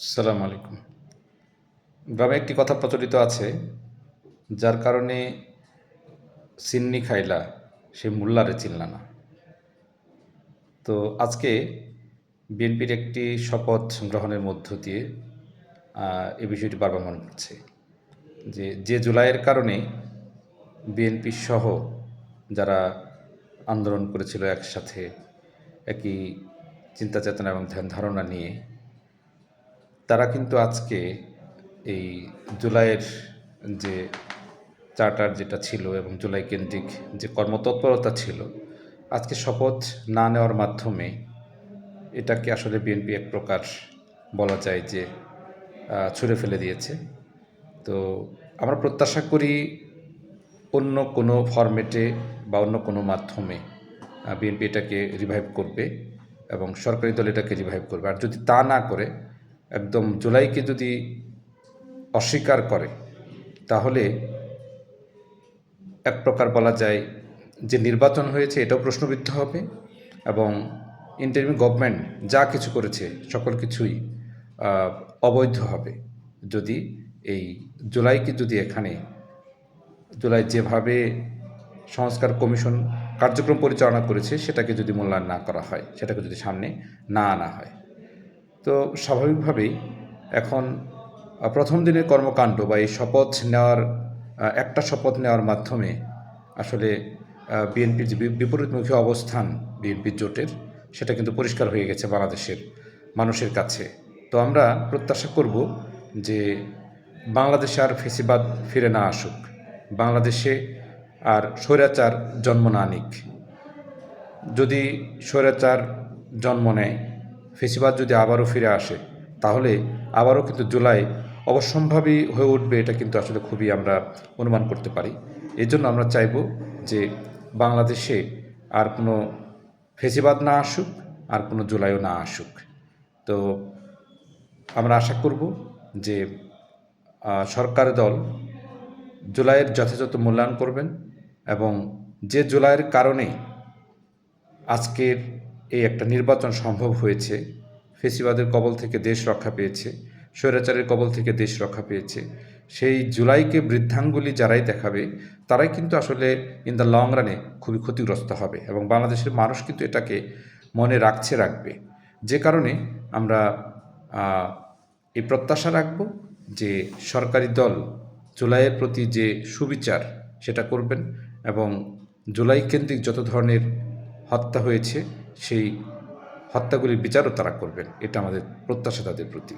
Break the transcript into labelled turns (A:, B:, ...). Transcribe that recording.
A: আসসালামু আলাইকুম। গ্রামে একটি কথা প্রচলিত আছে, যার কারণে সিন্নি খাইলা সে মোল্লারে চিনলা না। তো আজকে বিএনপির একটি শপথ গ্রহণের মধ্য দিয়ে এ বিষয়টি বারবার মনে পড়ছে যে যে জুলাইয়ের কারণে বিএনপি সহ যারা আন্দোলন করেছিল একসাথে, একই চিন্তা চেতনা এবং ধ্যান ধারণা নিয়ে তারা কিন্তু আজকে এই জুলাইয়ের যে চার্টার যেটা ছিল এবং জুলাই কেন্দ্রিক যে কর্মতৎপরতা ছিল, আজকে শপথ না নেওয়ার মাধ্যমে এটাকে আসলে বিএনপি এক প্রকার বলা যায় যে ছুঁড়ে ফেলে দিয়েছে। তো আমরা প্রত্যাশা করি অন্য কোনো ফরম্যাটে বা অন্য কোনো মাধ্যমে বিএনপি এটাকে রিভাইভ করবে এবং সরকারি দল এটাকে রিভাইভ করবে। আর যদি তা না করে একদম জুলাইকে যদি অস্বীকার করে, তাহলে এক প্রকার বলা যায় যে নির্বাচন হয়েছে এটাও প্রশ্নবিদ্ধ হবে এবং ইন্টারিম গভর্নমেন্ট যা কিছু করেছে সকল কিছুই অবৈধ হবে। যদি এই জুলাইকে যদি এখানে, জুলাই যেভাবে সংস্কার কমিশন কার্যক্রম পরিচালনা করেছে, সেটাকে যদি মূল্যায়ন না করা হয়, সেটাকে যদি সামনে না আনা হয়। তো স্বাভাবিকভাবেই এখন প্রথম দিনের কর্মকাণ্ড বা এই শপথ নেওয়ার একটা শপথ নেওয়ার মাধ্যমে আসলে বিএনপির যে বিপরীতমুখী অবস্থান বিএনপির জোটের, সেটা কিন্তু পরিষ্কার হয়ে গেছে বাংলাদেশের মানুষের কাছে। তো আমরা প্রত্যাশা করব যে বাংলাদেশে আর ফেসিবাদ ফিরে না আসুক। বাংলাদেশে আর স্বৈরাচার জন্ম না নিক যদি স্বৈরাচার জন্ম নেয় ফেসিবাদ যদি আবারও ফিরে আসে, তাহলে আবারও কিন্তু জুলাই অবশ্যম্ভাবী হয়ে উঠবে, এটা কিন্তু আসলে খুবই আমরা অনুমান করতে পারি। এই জন্য আমরা চাইব যে বাংলাদেশে আর কোনো ফেসিবাদ না আসুক, আর কোনো জুলাইও না আসুক। তো আমরা আশা করব যে সরকার দল জুলাইয়ের যথাযথ মূল্যায়ন করবেন এবং যে জুলাইয়ের কারণে আজকের এই একটা নির্বাচন সম্ভব হয়েছে। ফেসিবাদের কবল থেকে দেশ রক্ষা পেয়েছে। স্বৈরাচারের কবল থেকে দেশ রক্ষা পেয়েছে। সেই জুলাইকে বৃদ্ধাঙ্গুলি যারাই দেখাবে, তারাই কিন্তু আসলে ইন দ্য লং রানে খুবই ক্ষতিগ্রস্ত হবে এবং বাংলাদেশের মানুষ কিন্তু এটাকে মনে রাখছে, রাখবে। যে কারণে আমরা এই প্রত্যাশা রাখব যে সরকারি দল জুলাইয়ের প্রতি যে সুবিচার সেটা করবেন এবং জুলাই কেন্দ্রিক যত ধরনের হত্যা হয়েছে সেই হত্যাগুলির বিচারও তারা করবেন। এটা আমাদের প্রত্যাশা তাদের প্রতি।